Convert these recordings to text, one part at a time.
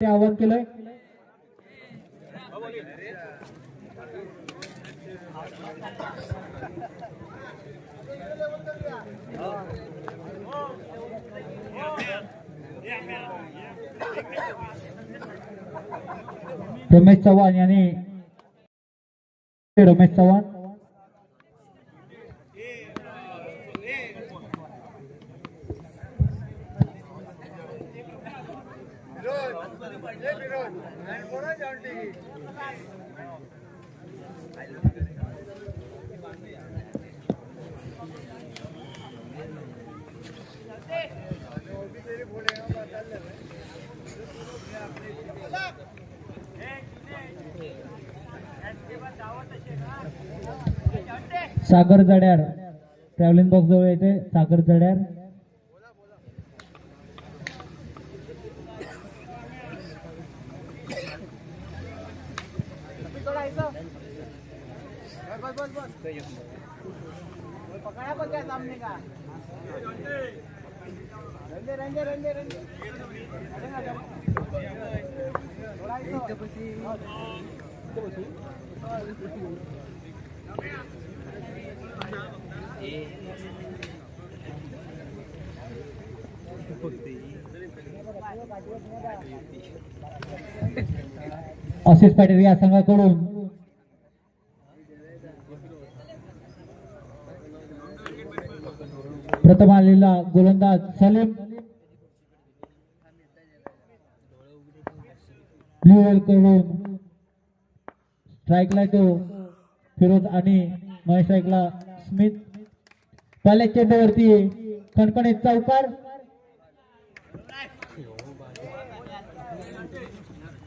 ते आवाहन केलंय रमेश चव्हाण यांनी रमेश चव्हाण. सागर जड्यार ट्रॅव्हलिंग बॉक्स जवळ येते. सागर जड्यार. पकड़ा को सामने का रंगे रंगे रंगे रंगे थोड़ा ही तो। आशिष पाटील या संघाकडून. प्रथम आलेला गोलंदाज सलीम. ब्ल्यू कडून स्ट्राईकला तो फिरोज आणि महेश स्ट्राईकला स्मिथ पहिल्या चेंडूवरती खणखणीत चौकार.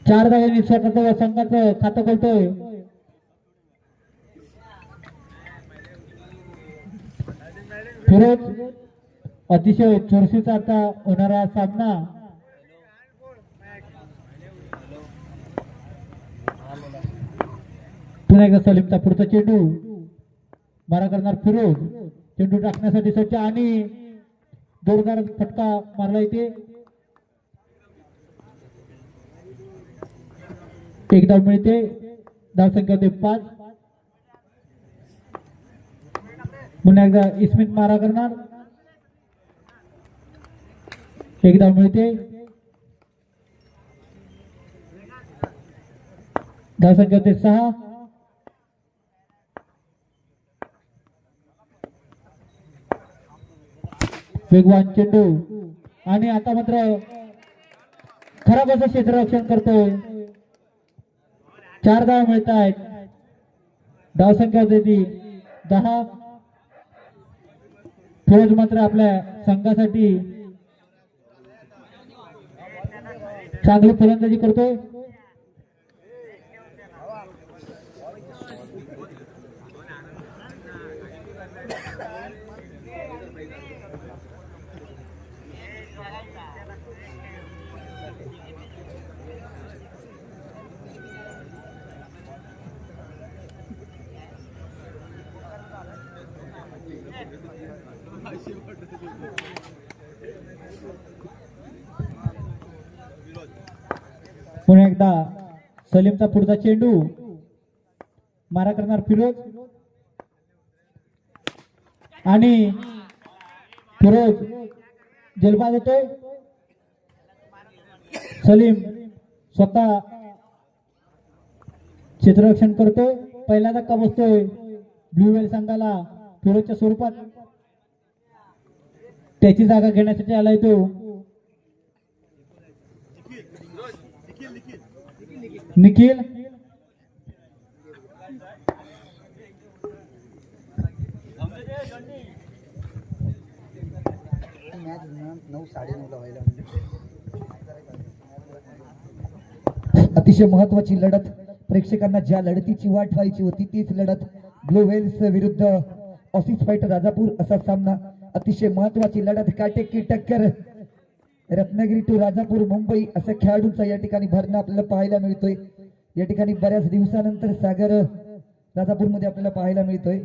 चार धावांनी स्वतःचं संघाचं खातं खोलतोय. फिरोज अतिशय चुरशीचा आता होणारा सामना पुन्हा एकदा सलीमचा पुढचा चेंडू. मारा करणार फिरोज. चेंडू टाकण्यासाठी सज्ज आणि जोरदार फटका मारला येते एक धाव मिळते. धाव संख्या होते पाच. पुन्हा एकदा इस्मित मारा करणार. एक धाव मिळते. धाव संख्या होते सहा. वेगवान चेंडू. आणि आता मात्र खराब असं क्षेत्ररक्षण करतोय. चार धाव मिळत आहेत. धाव संख्या होते दहा. फिरोज मात्र आपल्या संघासाठी चांगली फलंदाजी करतोय. पुन्हा एकदा सलीमचा पुढचा चेंडू मारा करणार फिरोज. आणि फिरोज जलबाद होतोय सलीम स्वतः क्षेत्ररक्षण करतोय. पहिला धक्का बसतोय? ब्ल्यू वेल संघाला फिरोजच्या स्वरूपात. त्याची जागा घेण्यासाठी आलाय तो. निखिल? अतिशय महत्वाची लढत. प्रेक्षकांना ज्या लढतीची वाट व्हायची होती तीच लढत ग्लोवेल्स विरुद्ध ऑफिस फाईट राजापूर असा सामना अतिशय महत्वाची लढत काटेकी टक्कर. रत्नागिरी टू राजापूर मुंबई असं खेळाडूंचा या ठिकाणी भरणं आपल्याला पाहायला मिळतोय. या ठिकाणी बऱ्याच दिवसानंतर सागर राजापूरमध्ये आपल्याला पाहायला मिळतोय.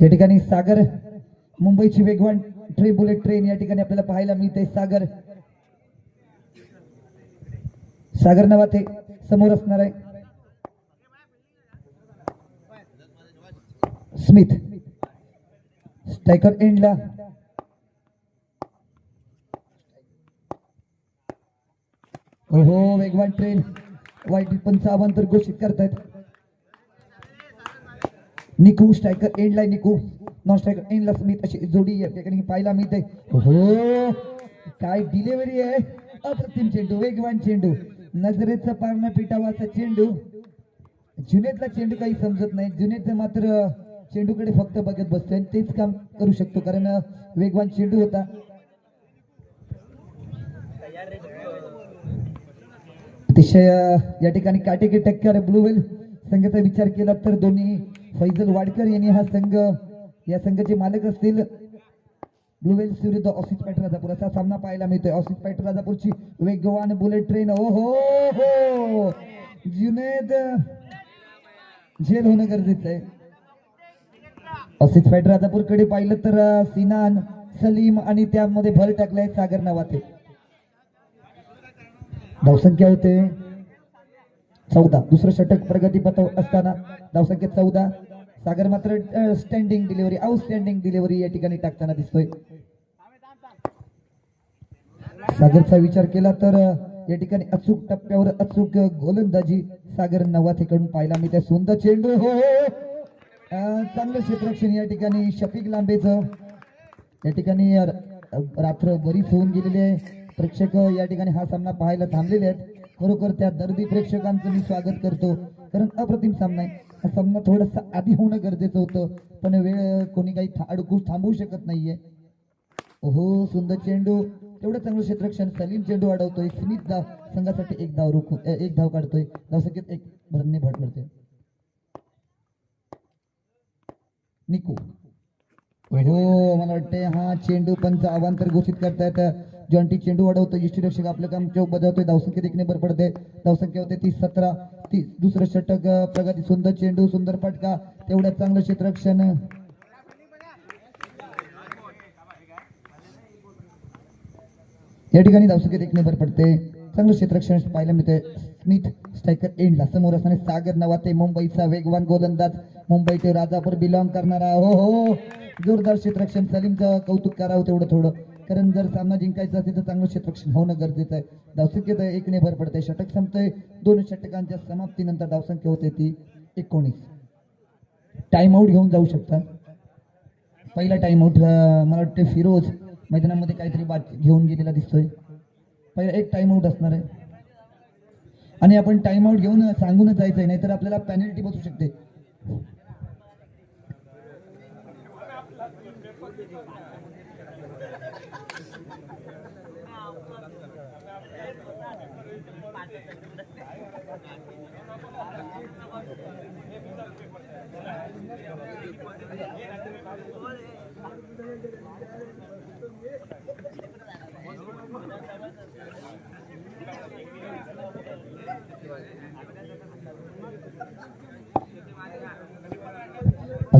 या ठिकाणी सागर मुंबईची वेगवान ट्रे बुलेट ट्रेन या ठिकाणी आपल्याला पाहायला मिळते सागर सागर नवाते समोर असणार आहे. स्मिथ. स्ट्रायकर एंडला. हो वेगवान ट्रेन वाईट पंच अवांतर घोषित करतायत. निकू स्ट्रायकर एंडला निकू. नॉन स्ट्रायकर एंडला स्मिथ. अशी जोडी या ठिकाणी पाहायला मिळते. हो काय डिलिव्हरी आहे. अप्रतिम चेंडू वेगवान चेंडू. नजरेचं पारणं पिटावाचा चेंडू. जुनेतला चेंडू काही समजत नाही. जुनेत मात्र चेंडूकडे फक्त बघत बसतोय आणि तेच काम करू शकतो कारण वेगवान चेंडू होता. अतिशय या ठिकाणी काटेकी टक्कर ब्लू वेल संघाचा विचार केला तर दोन्ही फैजल वाडकर यांनी हा संघ या संघाचे मालक असतील. ब्लू वेल्स विरुद्ध ऑसिस पॅट राजापूर असा सामना पाहायला मिळतोय. ऑसिस पॅट राजापूरची वेगवान बुलेट ट्रेन ओ हो हो. हो. जुनेद झेल होणं गरजेचं आहे. ऑसिस पॅट राजापूरकडे पाहिलं तर सिनान सलीम आणि त्यामध्ये भर टाकलाय सागर नावाते. धावसंख्या होते चौदा. दुसरं षटक प्रगती पथ असताना धावसंख्या चौदा. सागर मात्र स्टँडिंग डिलिव्हरी आउटस्टँडिंग डिलिव्हरी या ठिकाणी टाकताना दिसतोय. सागरचा विचार केला तर या ठिकाणी अचूक टप्प्यावर अचूक गोलंदाजी सागर नवाथेकडून मी त्या सुंदर चेंडू हो, हो. चांगलं क्षेत्रक्षण या ठिकाणी शफिक लांबेचं. या ठिकाणी रात्र बरीच होऊन गेलेली आहे. प्रेक्षक या ठिकाणी हा सामना पाहायला थांबलेले आहेत. खरोखर त्या दर्दी प्रेक्षकांचं मी स्वागत करतो. कारण अप्रतिम सामना आहे. हा सामना थोडासा आधी होणं गरजेचं होतं. पण वेळ कोणी काही अडकू थांबवू शकत नाहीये. हो सुंदर चेंडू. तेवढं चांगलं क्षेत्रक्षण सलीम चेंडू अडवतोय. स्मित धाव संघासाठी एक धाव रोखू एक धाव काढतोय. धावसंख्येत एक भरणे भट पडते निकू. हो मला वाटते हा चेंडू पंच अवांतर घोषित करतायत. जॉन्टी चेंडू वाढवतो यष्टीरक्षक आपलं काम चौक बजावतोय धावसंख्या देखील नंबर पडते धावसंख्या होते तीस सतरा ती दुसरं षटक प्रगती. सुंदर चेंडू सुंदर फटका. तेवढ्या चांगलं क्षेत्ररक्षण या ठिकाणी धावसंख्या देखील बरं पडते. चांगलं क्षेत्ररक्षण पाहायला मिळते स्मिथ स्ट्रायकर एंडला. समोर असणारे सागर नवाते मुंबईचा वेगवान गोलंदाज. मुंबई ते राजापूर बिलॉंग करणारा. हो हो, हो. जोरदार क्षेत्ररक्षण सलीमचं कौतुक करावं तेवढं थोडं. कारण जर सामना जिंकायचा असेल तर चांगलं क्षेत्रक्षण होणं गरजेचं आहे. धावसंख्येत एकने भर पडते षटक संपतंय. दोन षटकांच्या समाप्तीनंतर धावसंख्या होते ती एकोणीस. टाइम आऊट घेऊन जाऊ शकता. पहिला टाइम आऊट मला वाटते फिरोज मैदानामध्ये काहीतरी बात घेऊन गेलेला दिसतोय. पहिला एक टाइम आऊट असणार आहे. आणि आपण टाइम आऊट घेऊन सांगूनच जायचंय नाहीतर आपल्याला पॅनल्टी बसू शकते.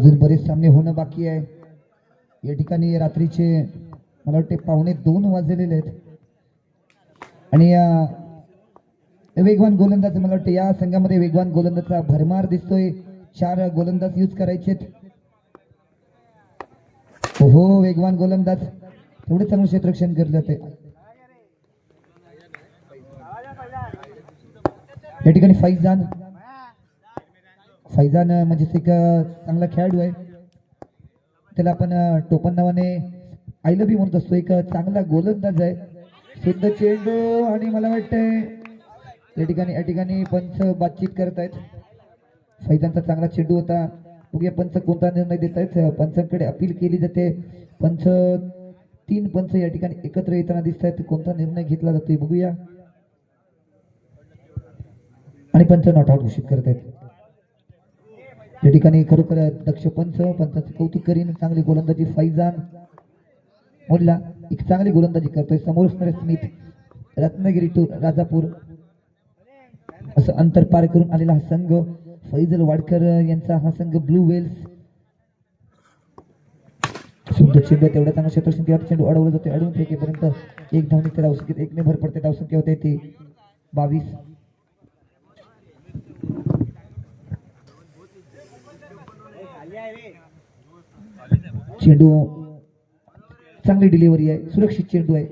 अजून बरेच सामने होणं बाकी आहे. या ठिकाणी रात्रीचे मला वाटते पावणे दोन वाजलेले आहेत. आणि वेगवान गोलंदाज मला वाटतं या संघामध्ये वेगवान गोलंदाजचा भरमार दिसतोय. चार गोलंदाज यूज करायचे हो वेगवान गोलंदाज. तेवढे चांगलं क्षेत्रक्षण केलं जाते या ठिकाणी फैजान. फैजान म्हणजे एक चांगला खेळाडू आहे. त्याला आपण टोपन टोपण नावाने आय लव्ह यू म्हणत असतो. एक चांगला गोलंदाज आहे. शुद्ध चेंडू आणि मला वाटतंय या ठिकाणी या ठिकाणी पंच बातचीत करत आहेत. फैजानचा चांगला चेंडू होता. बघूया पंच कोणता निर्णय देत आहेत. पंचांकडे अपील केली जाते. पंच तीन पंच या ठिकाणी एकत्र येताना दिसत आहेत. कोणता निर्णय घेतला जातोय बघूया. आणि पंच नॉट आउट घोषित करत आहेत. या ठिकाणी खरोखर दक्ष पंच पंचाचं कौतुक करीन. चांगली गोलंदाजी फैजान मोडला एक चांगली गोलंदाजी करतोय समोर असणारे स्मिथ रत्नागिरी टू राजापूर. असं अंतर पार करून आलेला हा संघ. फैजल वाडकर यांचा हा संघ ब्लू वेल्स. सुंदर चेंडू आहे, तेवढा चांगला क्षेत्रक्षण केला चेंडू अडवला जाते अडवून फेकेपर्यंत एक धावणी ते धावसंख्येत. एकने भर पडते धावसंख्या होते ती बावीस. चेंडू चांगली डिलिव्हरी आहे सुरक्षित चेंडू आहे.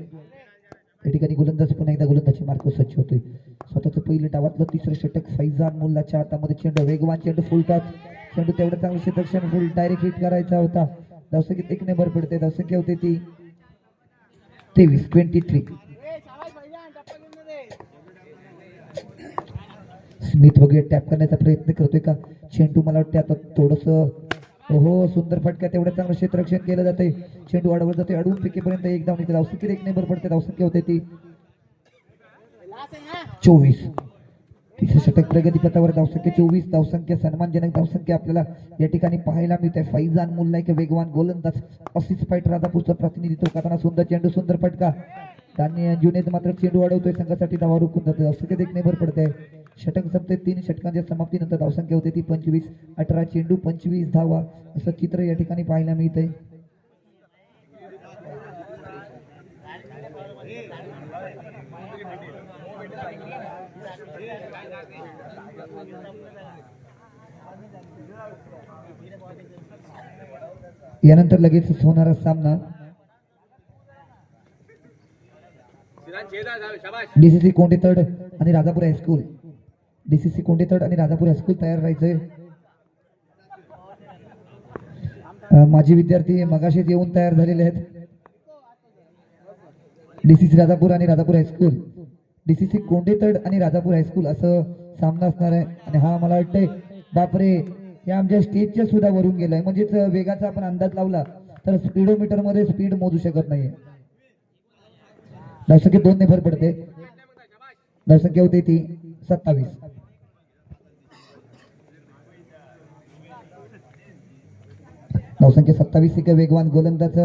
या ठिकाणी गोलंदाज पुन्हा एकदा गोलंदाजी मार्ग स्वच्छ होतोय स्वतःचं पहिलं डावातलं तिसरं षटक फैजान मुल्लाच्या हातामध्ये चेंडू वेगवान चेंडू फुलतात चेंडू तेवढं चांगलं क्षेत्रक्षण फुल डायरेक्ट हिट करायचा होता. धावसंख्येत एक नंबर पडते धावसंख्या होते ती तेवीस ट्वेंटी थ्री स्मिथ वगैरे टॅप करण्याचा प्रयत्न करतोय का? चेंडू मला वाटते आता थोडस हो सुंदर फटका तेवढं चांगलं क्षेत्ररक्षण केलं जाते चेंडू अडवलं जाते अडवून फेकेपर्यंत एक धावणी धावसंख्येत एक नंबर पडते. धावसंख्या होते ती. चोवीस. तिसरं षटक प्रगतीपथावर धावसंख्या चोवीस. धावसंख्या सन्मानजनक धावसंख्या आपल्याला या ठिकाणी पाहायला मिळते. फैजान मुल्ला एक वेगवान गोलंदाज असीच फाईट राजापूरचं प्रतिनिधित्व करताना सुंदर चेंडू सुंदर फटका. आणि जुनेद मात्र चेंडू अडवतोय संघासाठी धावा रोखून जातो धावसंख्येत एक नंबर पडते षटक संपते तीन षटकांच्या समाप्तीनंतर धावसंख्या होते ती पंचवीस अठरा चेंडू पंचवीस धावा असं चित्र या ठिकाणी पाहायला मिळतंय. यानंतर लगेच होणारा सामना. डीसीसी कोंडे तड आणि Rajapur high school D C Konde Tad आणि राजापूर हायस्कूल तयार राहायचंय. अं, माजी विद्यार्थी मगाशीच येऊन तयार झालेले आहेत. डीसीसी राजापूर आणि राजापूर हायस्कूल डीसीसी कोंडे तड आणि राजापूर हायस्कूल असं सामना असणार आहे. आणि हा मला वाटतंय बापरे या आमच्या स्टेजच्या सुद्धा वरून गेलाय. म्हणजेच वेगाचा आपण अंदाज लावला तर स्पीडोमीटरमध्ये स्पीड मोजू शकत नाहीये. धावसंख्या दोन ने भर पडते. धावसंख्या होते ती सत्तावीस. धावसंख्या सत्तावीस एक वेगवान गोलंदाज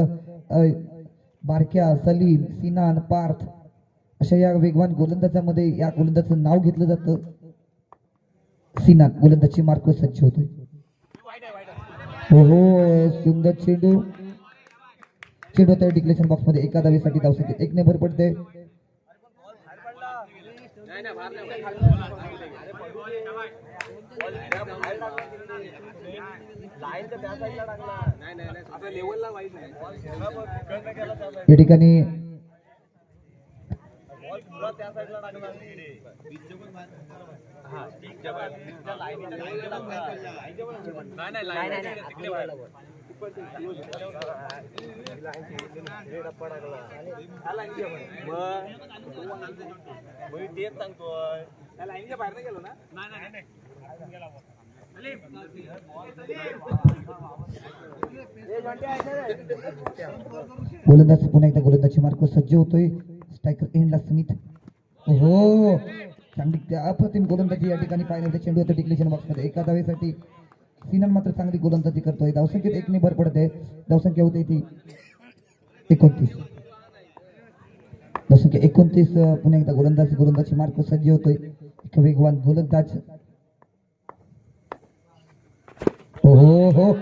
बारक्या सलीम सिनान पार्थ अशा या वेगवान गोलंदाजामध्ये या गोलंदाजाचं नाव घेतलं जातं. सिनान गोलंदाजची मार्क सज्ज होतोय. हो हो सुंदर चेंडू. चेंडू तर डिक्लेशन बॉक्समध्ये एका धावेसाठी धावसंख्या एक ने भर पडते या ठिकाणी सांगतोय. त्या लाईनच्या बाहेर नाही गेलो ना? गोलंदाज पुन्हा एकदा गोलंदाजी मार्क सज्ज होतोय. स्ट्रायकर एंडला स्मिथ हो चांगली त्या अप्रतिम गोलंदाजी या ठिकाणी. पाहिलं होते चेंडू होतं डिक्लेशन बॉक्समध्ये. एका धावेसाठी सिनन मात्र चांगली गोलंदाजी करतोय. धावसंख्येत एक ने भर पडते. धावसंख्या होते ती एकोणतीस. धावसंख्या एकोणतीस पुन्हा एकदा गोलंदाज गोलंदाजी मार्क सज्ज होतोय. एक वेगवान गोलंदाज. हो.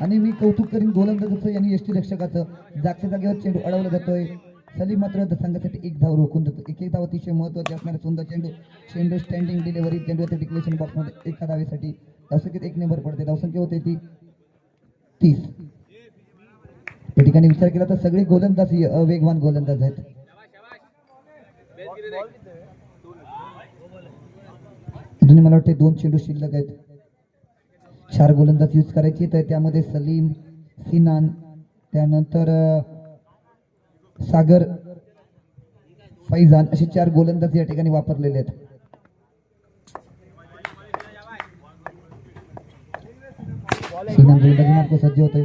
आणि मी कौतुक करीन गोलंदाजाचं यांनी टी रक्षकाचं. जागच्या जागेवर चेंडू अडवला जातोय. सलीम मात्र संघासाठी एक धाव रोखून जातो एक एक धाव अतिशय महत्वाची असणारा सुंदर चेंडू. चेंडू स्टँडिंग डिलिव्हरी चेंडू आता डिक्लेशन बॉक्समध्ये एका धावेसाठी. धावसंख्येत एक नंबर पडते. धावसंख्या होते ती तीस. त्या ठिकाणी विचार केला तर सगळे गोलंदाज वेगवान गोलंदाज आहेत. अजूनही मला वाटते दोन चेंडू शिल्लक आहेत. चार गोलंदाज यूज करायचे. तर त्यामध्ये सलीम सिनान त्यानंतर सागर फैजान असे चार गोलंदाज या ठिकाणी वापरलेले आहेत. सिनान गोलंदाजी मार्ग सज्ज होतोय.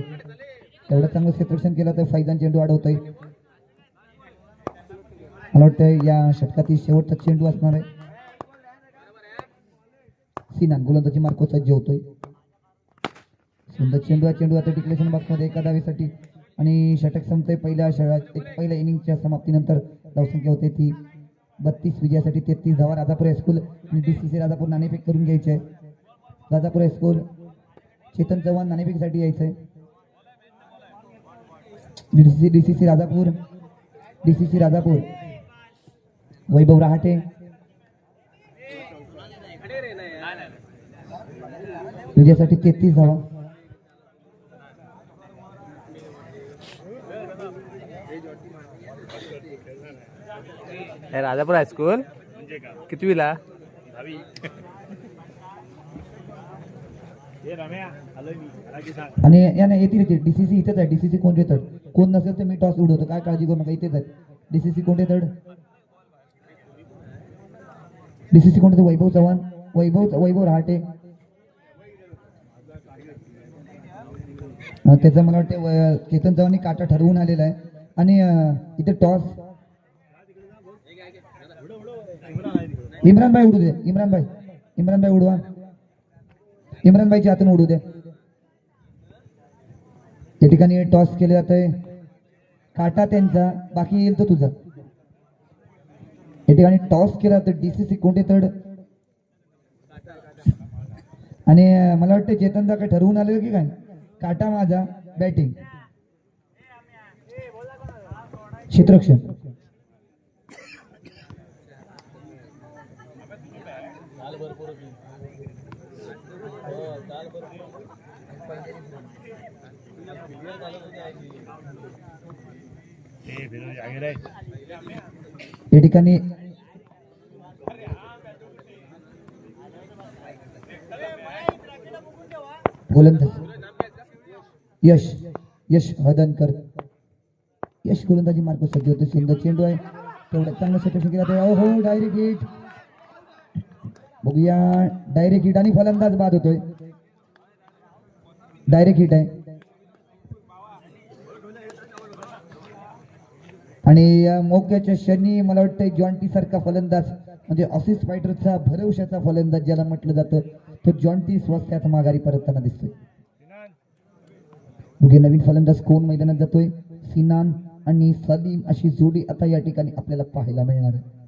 तेवढं चांगलं सेपरेशन केलं तर फैजान चेंडू अडवतोय मला वाटतं या षटकातील शेवटचा चेंडू असणार आहे. सिनान गोलंदाजी मार्ग सज्ज होतोय. सुंदर चेंडू हा चेंडू आता डिक्लेशन बॉक्समध्ये एका धावेसाठी आणि षटक संपतंय पहिल्या षटकात एक पहिल्या इनिंगच्या समाप्तीनंतर धावसंख्या होते ती बत्तीस विजयासाठी तेहतीस. धावा राजापूर हायस्कूल आणि डी सी सी राजापूर नाणेफेक करून घ्यायचे. आहे राजापूर हायस्कूल चेतन चव्हाण नाणेफेकसाठी यायचं आहे D C D C C Rajapur D C C Rajapur. Vaibhav Rahate. विजयासाठी तेहतीस धावा. हे राजापूर हायस्कूल? कितवीला? आणि या नाही येतील. येतील डीसीसी इथेच आहे. डीसीसी कोण येतात कोण नसेल तर मी टॉस उडवतो. काय काळजी करू नका. इथेच आहे डीसीसी कोण येतात डीसीसी कोण येतं वैभव चव्हाण. वैभव वैभव रहाटे. त्याचं मला वाटतं वै- चेतन चव्हाणनी काटा ठरवून आलेला आहे. आणि इथे टॉस इम्रान भाई उडू दे इम्रान भाई इम्रान भाई उडवा. इम्रान भाईच्या हातून उडू दे. या ठिकाणी टॉस केले जात आहे काटा त्यांचा बाकी येईल तो तुझा. या ठिकाणी टॉस केला तर डीसीसी कोणते तड. आणि मला वाटतं चेतनदा काय ठरवून आलेलं की काय? काटा माझा बॅटिंग क्षेत्रक्षण हे फिरून जागे रे या ठिकाणी यश यश हदनकर यश गोलंदाजी मार्ग सज्ज होते. सुंदर चेंडू आहे. तेवढं चांगलं सेटअप केला तर हो, हो डायरेक्ट हिट बघूया. डायरेक्ट हिट आणि फलंदाज बाद होतोय. डायरेक्ट हिट आहे. आणि या मोक्याच्या क्षणी मला वाटतं जॉन्टी सारखा फलंदाज म्हणजे ऑसिस फायटरचा भरवशाचा फलंदाज ज्याला म्हटलं जातं तो जॉन्टी स्वस्त्यात माघारी परतताना दिसतोय. बघे नवीन फलंदाज कोण मैदानात जातोय? सिनान आणि सलीम अशी जोडी आता या ठिकाणी आपल्याला पाहायला मिळणार आहे.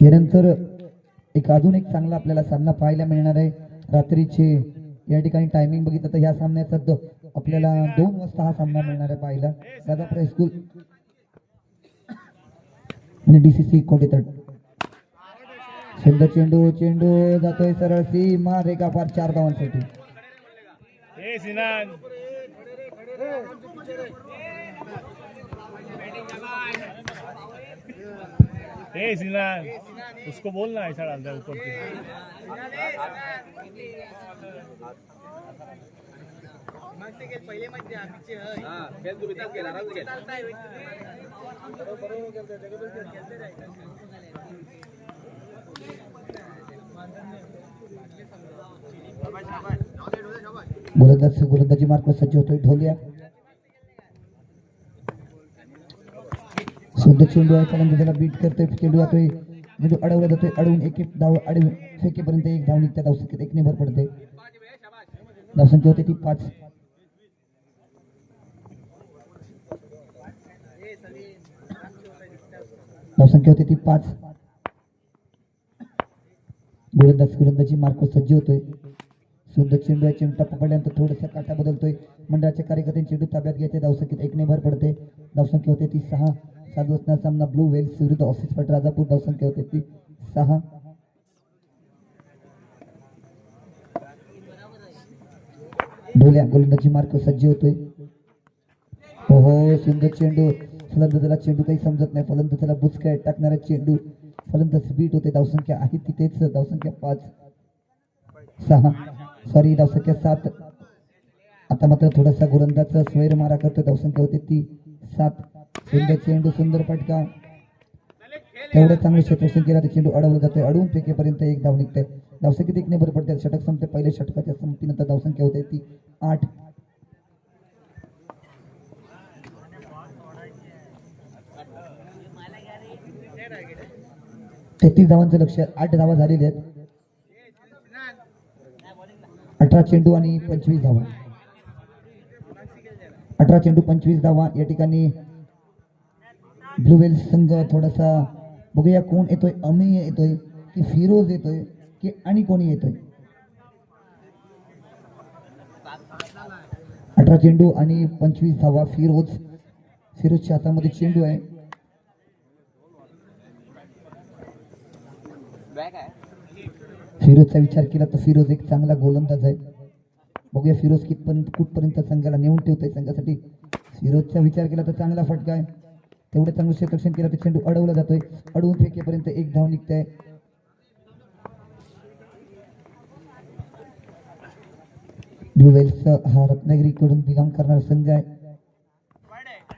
यानंतर एक अजून एक चांगला आपल्याला सामना पाहायला मिळणार आहे. रात्रीचे या ठिकाणी टायमिंग बघितलं तर ह्या सामन्याचा दो- आपल्याला दोन वाजता हा सामना मिळणार आहे पाहायला. दादा हायस्कूल आणि डीसीसी कोटेतड सुंदर चेंडू चेंडू जातोय सरळ सी मार रेखा फार चार धावांसाठी. ए सिनान उसको बोलना ऐसा डालता है ऊपर से। गोलंदाज गोलंदाजी मार्फत सज्ज होतोय ढोलिया। सुंदर चेंडू आहे. त्याला बीट करतोय चेंडू जातोय चेंडू अडवला जातोय अडवून एक एक धाव अडवून फेकेपर्यंत एक धाव निघते. धावसंख्येत एक निभर पडते. धावसंख्या होते ती पाच. धावसंख्या होती ती पाच. गोलंदाज गोलंदाजी मार्क सज्ज होतोय. सुंदर चेंडू आहे. चेंडू टप्पा पडल्यानंतर थोडासा काटा बदलतोय. मंडळाच्या कार्यकर्त्यांनी चेंडू ताब्यात घ्यायचे. धावसंख्येत एक ने भर पडते. धावसंख्या होते ती सहा. सात वाजता सामना ब्लू वेल्स विरुद्ध ऑफ़िस फट राजापूर. धावसंख्या होते ती सहा. ढोल्या, गोलंदाजी मार्क सज्ज होतोय. ओहो, सुंदर चेंडू. फलंदाजाला चेंडू काही समजत नाही. फलंदाजाला बुचकाय टाकणारा चेंडू. फलंदाज बीट होते. धावसंख्या आहे तिथेच. धावसंख्या पाच. सहा. सॉरी धावसंख्या सात. आता मात्र थोडासा गोलंदाजचा स्वैर मारा करतो धावसंख्या होते ती सात. सुंदर चेंडू सुंदर पटका तेवढ्या चांगले क्षेत्ररक्षण चेंडू अडवलं जातोय. अडवून फेकेपर्यंत एक धाव निघते. धावसंख्येत एक नेबर पडते? षटक संपते. पहिल्या षटकाच्या संपतीनंतर धावसंख्या होते ती आठ. तेहतीस धावांचं लक्ष. आठ धावा झालेल्या आहेत. अठरा चेंडू आणि पंचवीस धावा. अठरा चेंडू पंचवीस धावा या ठिकाणी ब्लूवेल संघ थोडासा बघूया कोण येतोय अमेय येतोय की फिरोज येतोय की आणि कोणी येतोय? अठरा चेंडू आणि पंचवीस धावा फिरोज. फिरोजच्या हातामध्ये चेंडू आहे. फिरोजचा विचार केला तर फिरोज एक चांगला गोलंदाज आहे. बघूया फिरोज कितपर्यंत कुठपर्यंत संघाला नेऊन ठेवतोय संघासाठी. फिरोजचा विचार केला तर चांगला फटका आहे. तेवढं चांगलं क्षेत्ररक्षण केलं तर चेंडू अडवला जातोय. अडवून फेकेपर्यंत एक धाव आहे ब्लू वेल्स हा रत्नागिरीकडून बिलॉंग करणारा संघ आहे.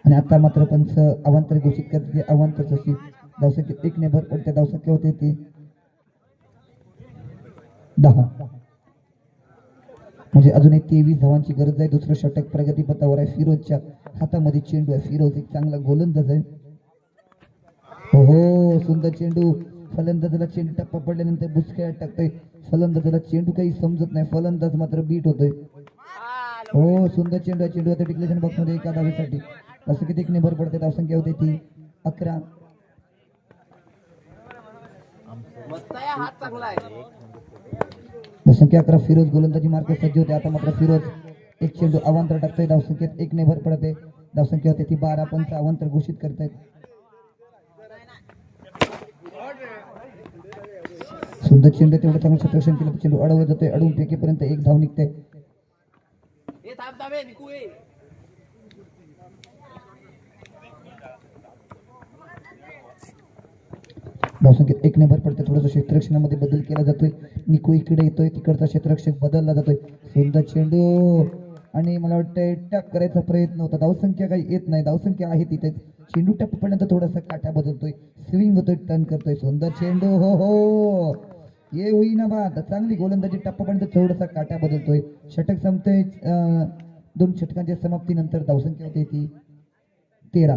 आणि आता मात्र पंच अवांतर घोषित करते. अवांतर जशी धावसंख्या एक ने भर पडते धावसंख्या होते ती दहा. म्हणजे अजून एक तेवीस धावांची गरज आहे. दुसरं षटक प्रगतीपथावर आहे. फिरोजच्या हातामध्ये चेंडू आहे. फिरोज एक चांगला गोलंदाज आहे. हो हो सुंदर चेंडू. फलंदाजाला चेंडू टप्पा पडल्यानंतर बुचक्यात टाकतोय. फलंदाजाला चेंडू काही समजत नाही. फलंदाज मात्र बीट होतोय. हो सुंदर चेंडू आहे. चेंडू आता डिक्लेशन बॉक्समध्ये एका धावेसाठी. असं किती भर पडते धावसंख्या होते ती. अकरा. धावसंख्या अकरा फिरोज गोलंदाजी मार्ग सज्ज होते. आता मात्र फिरोज एक चेंडू अवांतर टाकतोय. धावसंख्येत एक ने भर पडते धावसंख्या होते ती बारा पंच अवांतर घोषित करतायत सुंदर चेंडू तेवढं चांगलं क्षेत्ररक्षण केलं तर चेंडू अडवलं जातोय. अडवून फेकेपर्यंत एक धाव निघते. धावसंख्येत एक नंबर पडते. थोडंसं क्षेत्ररक्षणामध्ये बदल केला जातोय. निको इकडे येतोय. तिकडचा क्षेत्ररक्षक बदलला जातोय. सुंदर चेंडू. आणि मला वाटतंय टॅप करायचा प्रयत्न होता. धावसंख्या काही येत नाही. धावसंख्या आहे तिथे चेंडू टॅप पडल्यानंतर थोडासा काटा बदलतोय. स्विंग होतोय. टर्न करतोय. सुंदर चेंडू. हो हो. ये होईना बा चांगली गोलंदाजी. टप्पापर्यंत थोडासा काटा बदलतोय. षटक संपतोय. दोन षटकांच्या समाप्तीनंतर धावसंख्या होते ती तेरा.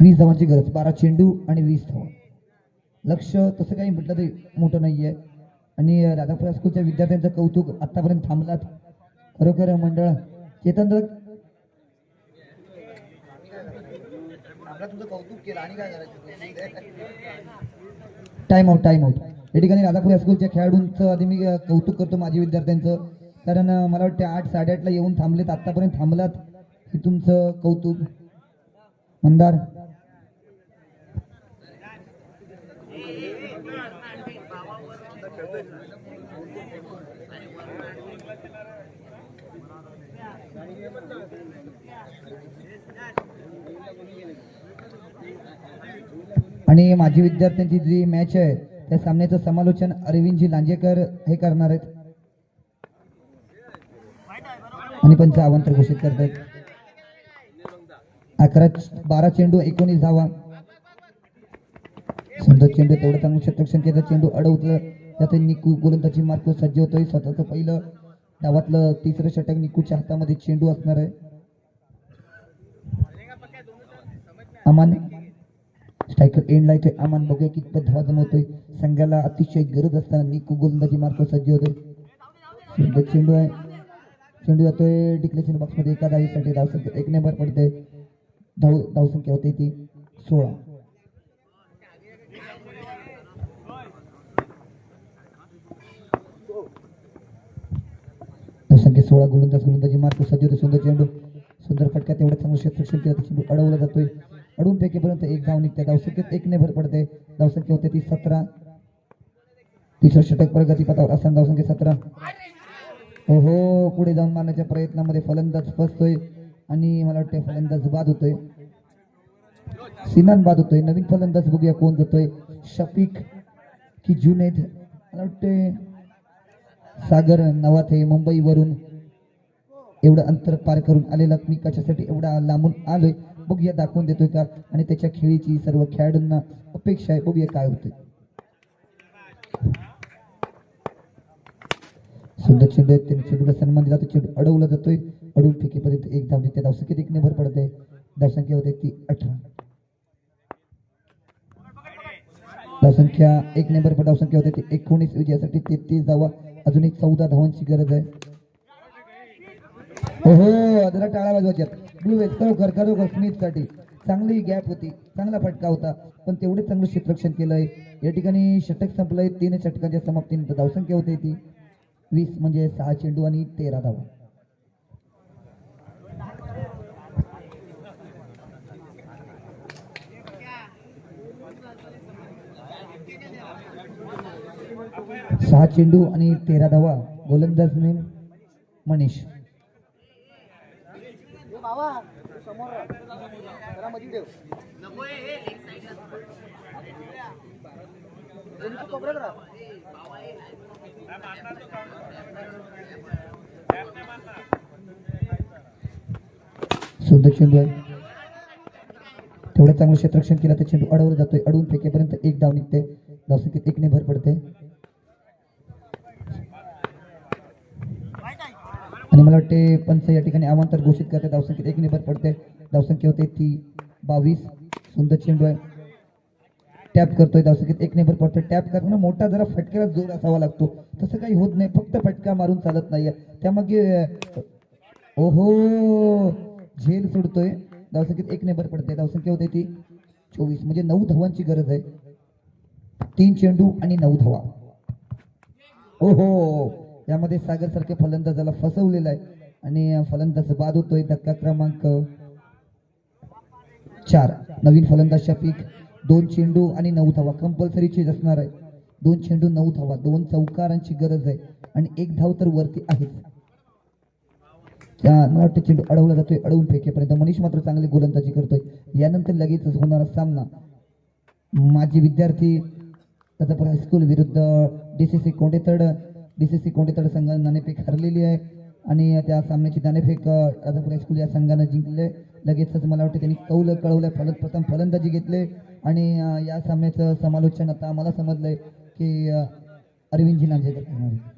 वीस धावांची गरज बारा चेंडू आणि वीस धावा. लक्ष तसं काही म्हटलं तरी मोठं नाहीये. आणि राधापुरा स्कूलच्या विद्यार्थ्यांचं कौतुक आतापर्यंत थांबलात. खरोखर मंडळ Chetan time out time out या ठिकाणी राधापूर हायस्कूलच्या खेळाडूंचं आधी मी कौतुक करतो माझी विद्यार्थ्यांचं. कारण मला वाटतं आठ साडेआठला येऊन थांबलेत आतापर्यंत थांबलात. हे तुमचं कौतुक. मंदार. आणि माझी विद्यार्थ्यांची जी मॅच आहे त्या सामन्याचं समालोचन अरविंदजी लांजेकर हे करणार आहेत. आणि पंच आवांतर घोषित करत आहेत अकरा बारा चेंडू एकोणीस धावा. सुंदर चेंडू तेवढं चांगलं क्षेत्ररक्षण केलं चेंडू अडवलं त्यात निकू गोलंदाजी मार्क सज्ज होतोय. स्वतःचं पहिलं डावातलं तिसरं षटक निकूच्या हातामध्ये चेंडू असणार आहे. अमान। स्ट्रायकर एंडला येतोय अमान बघूया कितपत धावा जमवतोय. संघाला अतिशय गरज असताना निकू गोलंदाजी मार्फत सज्ज होतोय. सुंदर चेंडू आहे. चेंडू जातोय डिक्लेशन बॉक्समध्ये. एका धावीसाठी धावसंख्या एक नंबर पडते धाव धावसंख्या होते ती सोळा. धावसंख्या सोळा गोलंदाज गोलंदाजी मार्फत सज्ज होते सुंदर चेंडू. सुंदर फटक्यात तेवढं चांगलं क्षेत्ररक्षण केलं. चेंडू अडवला जातोय. अडून फेकेपर्यंत एक धाव निघते. धावसंख्येत एक ने भर पडते. धावसंख्या होते ती सतरा. तिसरं षटक प्रगतीपथावर असताना धावसंख्या सतरा. हो हो पुढे जाऊन मारण्याच्या प्रयत्नामध्ये फलंदाज फसतोय. आणि मला वाटतं फलंदाज बाद होतोय. सिनान बाद होतोय. नवीन फलंदाज बघूया कोण जातोय. शफिक की जुनेद? मला वाटतंय सागर नवाथे मुंबईवरून एवढं अंतर पार करून आलेला. मी कशासाठी एवढा लांबून आलोय? बघूया दाखवून देतोय का आणि त्याच्या खेळीची सर्व खेळाडूंना अपेक्षा आहे. बघूया काय होतंय. सुंदर चेंडू आहे त्याने चेंडूला सन्मान दिला. तो चेंडू अडवला जातोय. अडवून फेकीपर्यंत एक धाव निघते धावसंख्येत एक भर पडते धावसंख्या होते ती अठरा. धावसंख्या एक नंबर पर धावसंख्या होते ती एकोणीस. विजयासाठी तेहतीस धावा. अजून एक चौदा धावांची गरज आहे. हो हो जरा टाळा वाजवायच्यात. ब्लू वेल्स खरोखर खरोखर स्मिथसाठी चांगली गॅप होती चांगला फटका होता पण तेवढे चांगलं क्षेत्ररक्षण केलंय. या ठिकाणी षटक संपलंय तीन षटकांच्या समाप्तीनंतर धावसंख्या होते ती. वीस म्हणजे सहा चेंडू आणि तेरा धावा. सहा चेंडू आणि तेरा धावा. गोलंदाज नेम मनीष. मावा समोर जरा मधी देव सुंदर चेंडू आहे. तेवढं चांगलं क्षेत्रक्षण केलं तर चेंडू अडवला जातोय. अडवून फेकेपर्यंत एक धाव निघते धावसंख्येत एकने भर पडते. आणि मला वाटते पंच या ठिकाणी आमंत्रण घोषित करते. धावसंख्येत एक भर पडते. धावसंख्या होते ती बावीस. सुंदर चेंडू आहे. टॅप करतोय. धावसंख्येत एक नेबर पडतोय. टॅप करताना मोठा जरा फटक्याला जोर असावा लागतो. तसं काही होत नाही. फक्त फटका मारून चालत नाहीये. त्यामागे ओहो! झेल सोडतोय. धावसंख्येत एक नेबर पडते धावसंख्या होते ती चोवीस. म्हणजे नऊ धावांची गरज आहे. तीन चेंडू आणि नऊ धावा. ओहो! यामध्ये सागर सारख्या फलंदाजाला फसवलेला आहे. आणि फलंदाज बाद होतोय धक्का क्रमांक चार. नवीन फलंदाज शफीक दोन चेंडू आणि नऊ धावा. कंपल्सरी चेज असणार आहे. दोन चेंडू नऊ धावा. दोन चौकारांची गरज आहे. आणि एक धाव तर वरती आहेच. मला वाटतं चेंडू अडवला जातोय अडवून फेकेपर्यंत. मनीष मात्र चांगली गोलंदाजी करतोय. यानंतर लगेचच होणारा सामना. माजी विद्यार्थी त्याचा हायस्कूल विरुद्ध D C C Kondetad D C C Kondetad संघानं नाणेफेक हरलेली आहे. आणि त्या सामन्याची नाणेफेक राधापूर स्कूल या संघानं जिंकले. आहे लगेचच मला वाटतं त्यांनी कौल कळवलं फलत प्रथम फलंदाजी घेतले. आणि या सामन्याचं समालोचन आता आम्हाला समजलं आहे की अरविंदजी नाम करणार आहे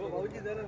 भाऊजी जरा